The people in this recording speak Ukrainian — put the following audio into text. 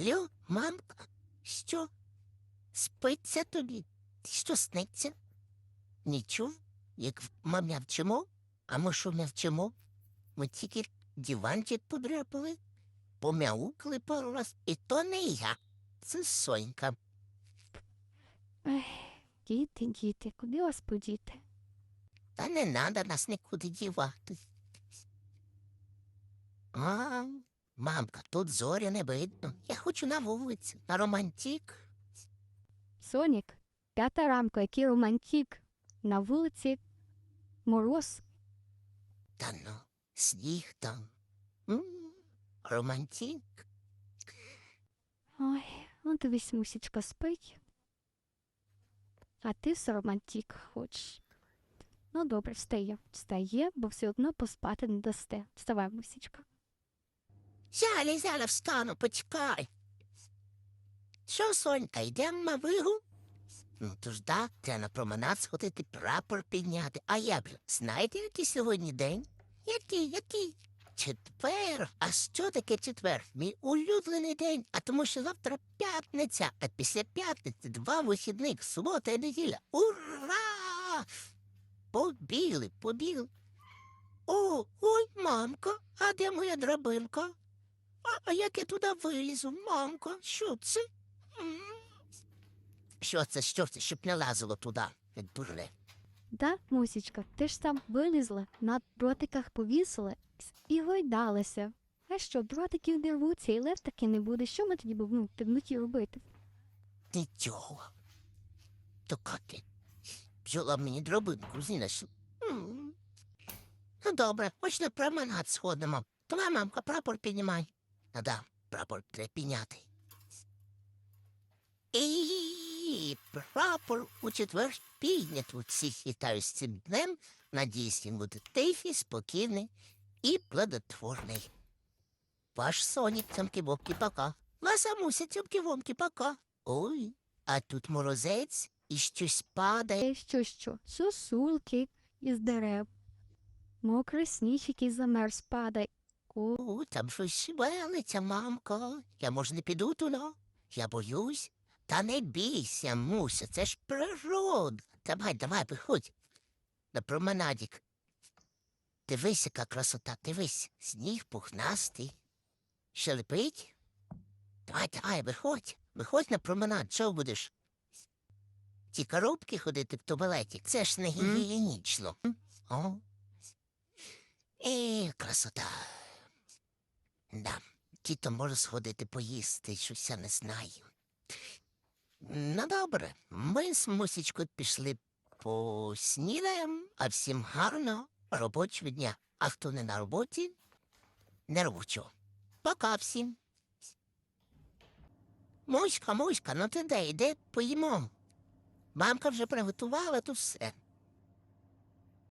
Алло, мамка, що? Спиться тобі? Що сниться? Нічого, як ми м'явчимо, а ми що м'явчимо? Ми тільки диванчик подряпали, пом'яукли пару раз, і то не я, це Сонька. Ех, діти, діти, куди вас подіти? Та не надо нас нікуди дівати. А, мамка, тут зоря не видно. Я хочу на вулицю, на романтик. Сонік, п'ята рамка, який романтик. На вулиці мороз. Та ну, сніг там. М, Романтик. Ой, ну дивись, мусічка спить. А ти все романтик хочеш. Ну, добре, встає. Встає, бо все одно поспати не дасте. Вставай, мусічка. Зяля, зяля, встану, почекай. Що, Сонька, йдемо на вигул? Ну, то ж да, треба на променад сходити, прапор підняти. А я б, знаєте, який сьогодні день? Який, який? Четвер. А що таке четвер? Мій улюблений день, а тому що завтра п'ятниця, а після п'ятниці два вихідних, субота і неділя. Ура! Побігли, побігли. О, ой, мамка, а де моя драбинка? А, як я туди вилізу, мамко? Що це? Що це, що це, щоб не лазило туди, як дурне? Да, мусічка, ти ж там вилізла, на дротиках повісила і гойдалася. А що, дротиків не рвуться і лев таки не буде. Що ми тоді в темноті робити? Нічого. То ти взяла мені дробинку, знайшла. Ну, добре, хоч на променад сходимо. Давай, мамка, прапор піднімай. Ну прапор треба. І прапор у четвер піднято. Всіх вітаю з цим днем. Надіюсь, він буде тихий, спокійний і плодотворний. Ваш Сонік, цямки-бобки, пока. Ваша Муся, цямки-вомки, пока. Ой, а тут морозець і щось падає. Що, що? Сосулки із дерев. Мокрий сніг, який замерз падає. О, там щось шевелиться, мамко. Я, може, не піду туди? Я боюсь. Та не бійся, Муся, це ж природа. Давай, давай, виходь. На променадік. Дивись, яка красота, дивись, сніг пухнастий. Шелепить? Давай, давай, виходь. Виходь на променад, що будеш? Ті коробки ходити в туалеті, це ж не гігієнічно. О. Е, красота. Да, тіто може сходити поїсти, щось я не знаю. Ну, добре, ми з мусічкою пішли поснідаємо, а всім гарно робочого дня. А хто не на роботі, не робочого. Пока всім. Муська, муська, ну ти де, йди поїмо. Мамка вже приготувала тут все.